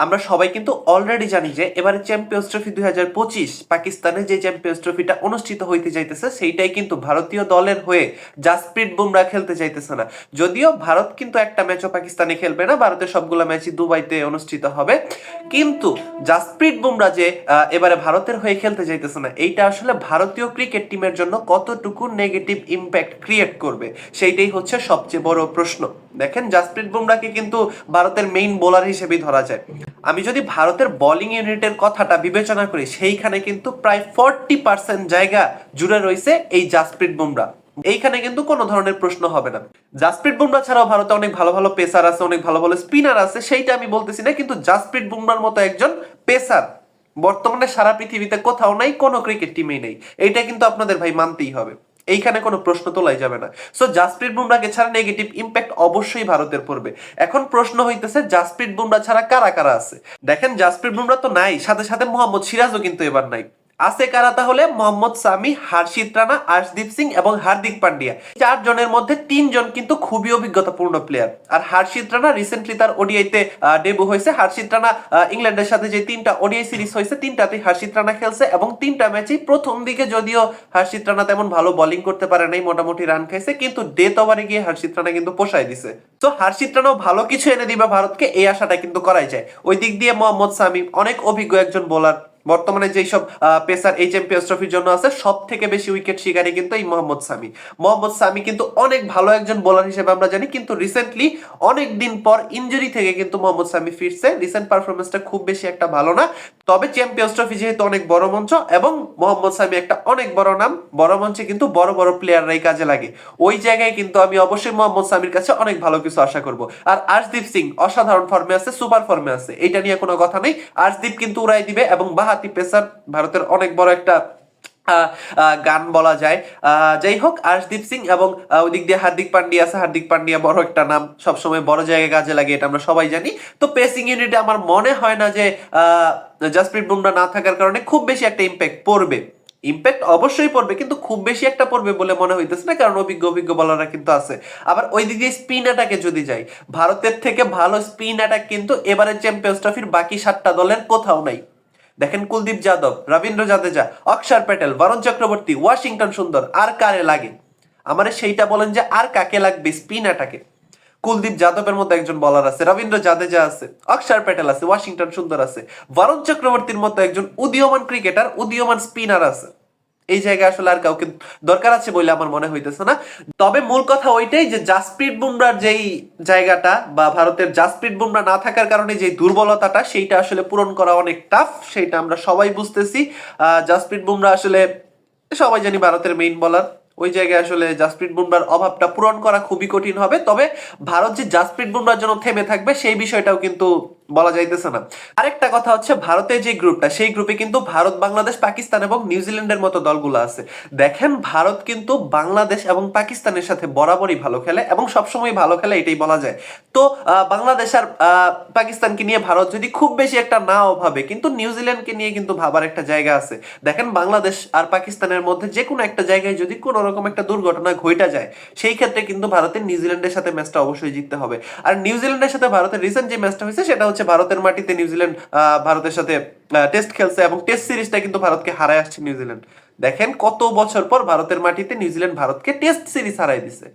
আমরা সবাই কিন্তু অলরেডি জানি যে এবারে চ্যাম্পিয়ন্স ট্রফি দুই হাজার পঁচিশ পাকিস্তানে যে চ্যাম্পিয়ন্স ট্রফিটা অনুষ্ঠিত হইতে যাইতেছে, সেইটাই কিন্তু ভারতীয় দলের হয়ে জাসপ্রীত বুমরা খেলতে চাইতেছে না। যদিও ভারত কিন্তু একটা ম্যাচও পাকিস্তানে খেলবে না, ভারতের সবগুলো ম্যাচই দুবাইতে অনুষ্ঠিত হবে। কিন্তু জাসপ্রীত বুমরা যে এবারে ভারতের হয়ে খেলতে যাইতেছে না, এইটা আসলে ভারতীয় ক্রিকেট টিমের জন্য কতটুকু নেগেটিভ ইম্প্যাক্ট ক্রিয়েট করবে, সেইটাই হচ্ছে সবচেয়ে বড় প্রশ্ন। দেখেন জাসপ্রীত বুমরাকে কিন্তু ভারতের মেইন বোলার হিসেবেই ধরা যায়। আমি যদি ভারতের বোলিং ইউনিটের কথাটা বিবেচনা করি, সেইখানে কিন্তু প্রায় ফর্টি পার্সেন্ট জায়গা জুড়ে রয়েছে এই জাসপ্রীত বুমরা এইখানে কিন্তু কোনো ধরনের প্রশ্ন হবে না। জাসপ্রীত বুমরা ছাড়াও ভারতে অনেক ভালো ভালো পেসার আছে, অনেক ভালো ভালো স্পিনার আছে, সেইটা আমি বলতেছি না, কিন্তু জাসপ্রীত বুমরার মতো একজন পেসার বর্তমানে সারা পৃথিবীতে কোথাও নাই, কোনো ক্রিকেট টিমেই নেই। এইটা কিন্তু আপনাদের ভাই মানতেই হবে। এইখানে কোনো প্রশ্ন তোলাই যাবে না। সো জাসপ্রীত বুমরাকে ছাড়া নেগেটিভ ইম্প্যাক্ট অবশ্যই ভারতের পড়বে। এখন প্রশ্ন হইতেছে জাসপ্রীত বুমরা ছাড়া কারা কারা আছে? দেখেন জাসপ্রীত বুমরা তো নাই, সাথে সাথে মোহাম্মদ সিরাজও কিন্তু এবার নাই। আছে কারা তাহলে? মোহাম্মদ সামি হার্ষিত রানা, আর্শদীপ সিং এবং হার্দিক পান্ডিয়া। চারজনের মধ্যে তিনজন কিন্তু খুবই অভিজ্ঞতাপূর্ণ প্লেয়ার আর হার্ষিত রানা রিসেন্টলি তার ওডিআইতে ডেবু হয়েছে। হার্ষিত রানা ইংল্যান্ডের সাথে যে তিনটা ওডিআই সিরিজ হয়েছে, তিনটাতেই হার্ষিত রানা খেলছে এবং তিনটা ম্যাচেই প্রথম দিকে যদিও হার্ষিত রানা তেমন ভালো বোলিং করতে পারে নাই, মোটামুটি রান খাইছে, কিন্তু ডেথ ওভারে গিয়ে হার্ষিত রানা কিন্তু পোষায় দিছে। তো হার্ষিত রানাও ভালো কিছু এনে দিবে ভারতকে, এই আশাটা কিন্তু করাই যায়। ওই দিক দিয়ে মোহাম্মদ সামি অনেক অভিজ্ঞ একজন বোলার বর্তমানে যেই সব পেসার এই চ্যাম্পিয়ন্স ট্রফির জন্য আছে সব থেকে বেশি উইকেট শিকারী কিন্তু এই মোহাম্মদ সামি। মোহাম্মদ সামি কিন্তু অনেক ভালো একজন বোলার হিসেবে আমরা জানি, কিন্তু রিসেন্টলি অনেক দিন পর ইনজুরি থেকে কিন্তু মোহাম্মদ সামি ফিরছে। রিসেন্ট পারফরমেন্সটা খুব বেশি একটা ভালো না। তবে চ্যাম্পিয়ন্স ট্রফি যেহেতু অনেক বড় মঞ্চ, এবং মোহাম্মদ সামি একটা অনেক বড় নাম, বড় মঞ্চে কিন্তু বড় বড় প্লেয়াররাই কাজে লাগে। ওই জায়গায় কিন্তু আমি অবশ্যই মোহাম্মদ সামির কাছে অনেক ভালো কিছু আশা করব। আর আর্শদীপ সিং, অসাধারণ ফর্মে আছে সুপার ফর্মে আছে। এটা নিয়ে কোনো কথা নেই। আর্শদীপ কিন্তু উড়াই দিবে, এবং বাহাতি পেসার ভারতের অনেক বড় একটা গান বলা যায়। যাই হোক, আর্শদীপ সিং এবং ওদিক দিয়ে হার্দিক পান্ডিয়া আছে। হার্দিক পান্ডিয়া বড় একটা নাম সবসময় বড় জায়গায় কাজে লাগে, এটা আমরা সবাই জানি। তো পেসিং ইউনিটে আমার মনে হয় না যে জাসপ্রীত বুমরা না থাকার কারণে খুব বেশি একটা ইম্প্যাক্ট পড়বে। ইম্প্যাক্ট অবশ্যই পড়বে, কিন্তু খুব বেশি একটা পড়বে বলে মনে হইতেছে না, কারণ অভিজ্ঞ অভিজ্ঞ বলাররা কিন্তু আছে। আবার ওই দিক দিয়ে স্পিন অ্যাটাকে যদি যাই, ভারতের থেকে ভালো স্পিন অ্যাটাক কিন্তু এবারে চ্যাম্পিয়ন্স ট্রফির বাকি সাতটা দলের কোথাও নাই। দেখেন কুলদীপ যাদব, রবীন্দ্র জাদেজা, অক্ষর প্যাটেল, বরুণ চক্রবর্তী, ওয়াশিংটন সুন্দর, আর কারে লাগে? আমারে সেইটা বলেন যে আর কাকে লাগবে স্পিন অ্যাটাকে কুলদীপ যাদবের মতো একজন বলার আছে, রবীন্দ্র জাদেজা আছে, অক্ষর প্যাটেল আছে, ওয়াশিংটন সুন্দর আছে, বরুণ চক্রবর্তীর মতো একজন উদীয়মান ক্রিকেটার উদীয়মান স্পিনার আছে। এই জায়গায় আসলে আর কাউকে দরকার আছে বলে আমার মনে হইতেছে না। তবে মূল কথা ওইটাই যে জাসপ্রীত বুমরার যেই জায়গাটা বা ভারতের জাসপ্রীত বুমরা না থাকার কারণে যে দুর্বলতাটা সেইটা আসলে পূরণ করা অনেক টাফ সেইটা আমরা সবাই বুঝতেছি। আহ, জাসপ্রীত বুমরা আসলে সবাই জানি ভারতের মেইন বলার ওই জায়গায় আসলে জাসপ্রীত বুমরার অভাবটা পূরণ করা খুবই কঠিন হবে। তবে ভারত যে জাসপ্রীত বুমরার জন্য থেমে থাকবে সেই বিষয়টাও কিন্তু বলা যাইতেছে না। আরেকটা কথা হচ্ছে ভারতের যে গ্রুপটা, সেই গ্রুপে কিন্তু ভারত, বাংলাদেশ, পাকিস্তান এবং নিউজিল্যান্ডের মতো দলগুলো আছে। দেখেন, ভারত কিন্তু বাংলাদেশ এবং পাকিস্তানের সাথে বরাবরই ভালো খেলে এবং সবসময় ভালো খেলে, এটাই বলা যায়। তো বাংলাদেশ আর পাকিস্তানকে নিয়ে ভারত যদি খুব বেশি একটা নাও ভাবে, কিন্তু নিউজিল্যান্ডকে নিয়ে কিন্তু ভাবার একটা জায়গা আছে। দেখেন, বাংলাদেশ আর পাকিস্তানের মধ্যে যে কোনো একটা জায়গায় যদি কোনো রকম একটা দুর্ঘটনা ঘটা যায়, সেই ক্ষেত্রে কিন্তু ভারতের নিউজিল্যান্ডের সাথে ম্যাচটা অবশ্যই জিততে হবে। আর নিউজিল্যান্ডের সাথে ভারতের রিসেন্ট যে ম্যাচটা হয়েছে, সেটা হচ্ছে ভারতের মাটিতে নিউজিল্যান্ড ভারতের সাথে টেস্ট খেলছে এবং টেস্ট সিরিজটা কিন্তু ভারতকে হারায় আসছে নিউজিল্যান্ড দেখেন কত বছর পর ভারতের মাটিতে নিউজিল্যান্ড ভারতকে টেস্ট সিরিজ হারাই দিছে।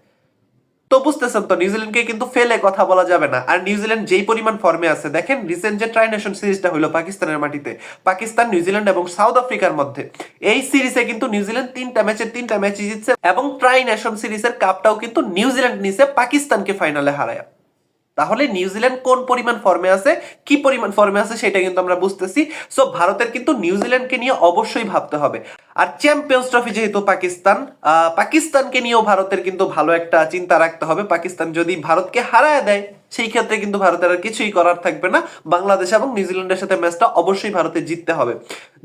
তো বুঝতেছেন তো নিউজিল্যান্ডকে কিন্তু ফেলে কথা বলা যাবে না। আর নিউজিল্যান্ড যেই পরিমাণ ফর্মে আছে, দেখেন রিসেন্ট যে ট্রাই নেশন সিরিজটা হলো পাকিস্তানের মাটিতে, পাকিস্তান নিউজিল্যান্ড এবং সাউথ আফ্রিকার মধ্যে, এই সিরিজে কিন্তু নিউজিল্যান্ড তিনটা ম্যাচের তিনটা ম্যাচই জিতছে এবং ট্রাই নেশন সিরিজের কাপটাও কিন্তু নিউজিল্যান্ড নিছে পাকিস্তানকে ফাইনালে হারায়। তাহলে নিউজিল্যান্ড কোন পরিমাণ ফর্মে আছে? কি পরিমাণ ফর্মে আছে সেটা কিন্তু আমরা বুঝতেছি। সো ভারতের কিন্তু নিউজিল্যান্ডকে নিয়ে অবশ্যই ভাবতে হবে। আর চ্যাম্পিয়ন্স ট্রফি যেহেতু পাকিস্তান পাকিস্তানকে নিয়েও ভারতের কিন্তু ভালো একটা চিন্তা রাখতে হবে। পাকিস্তান যদি ভারতকে হারায় দেয় সেই ক্ষেত্রে কিন্তু ভারতের আর কিছুই করার থাকবে না। বাংলাদেশ এবং নিউজিল্যান্ডের সাথে ম্যাচটা অবশ্যই ভারতে জিততে হবে।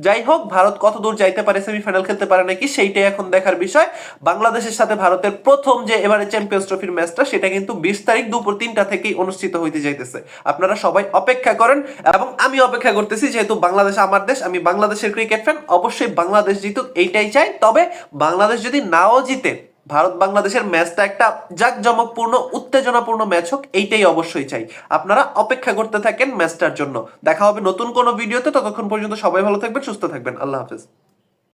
যাই হোক, ভারত কত দূর যাইতে পারে সেমিফাইনাল খেলতে পারে নাকি, সেইটাই এখন দেখার বিষয়। বাংলাদেশের সাথে ভারতের প্রথম যে এবারে চ্যাম্পিয়ন্স ট্রফির ম্যাচটা, সেটা কিন্তু বিশ তারিখ দুপুর তিনটা থেকেই অনুষ্ঠিত হইতে যাইতেছে। আপনারা সবাই অপেক্ষা করেন এবং আমি অপেক্ষা করতেছি, যেহেতু বাংলাদেশ আমার দেশ, আমি বাংলাদেশের ক্রিকেট ফ্যান অবশ্যই বাংলাদেশ জিতুক, এইটাই চাই। তবে বাংলাদেশ যদি নাও জিতে ভারত বাংলাদেশের ম্যাচটা একটা জাঁকজমকপূর্ণ, উত্তেজনাপূর্ণ ম্যাচ হোক, এইটাই অবশ্যই চাই। আপনারা অপেক্ষা করতে থাকেন ম্যাচটার জন্য। দেখা হবে নতুন কোনো ভিডিওতে, ততক্ষণ পর্যন্ত সবাই ভালো থাকবেন, সুস্থ থাকবেন। আল্লাহ হাফেজ।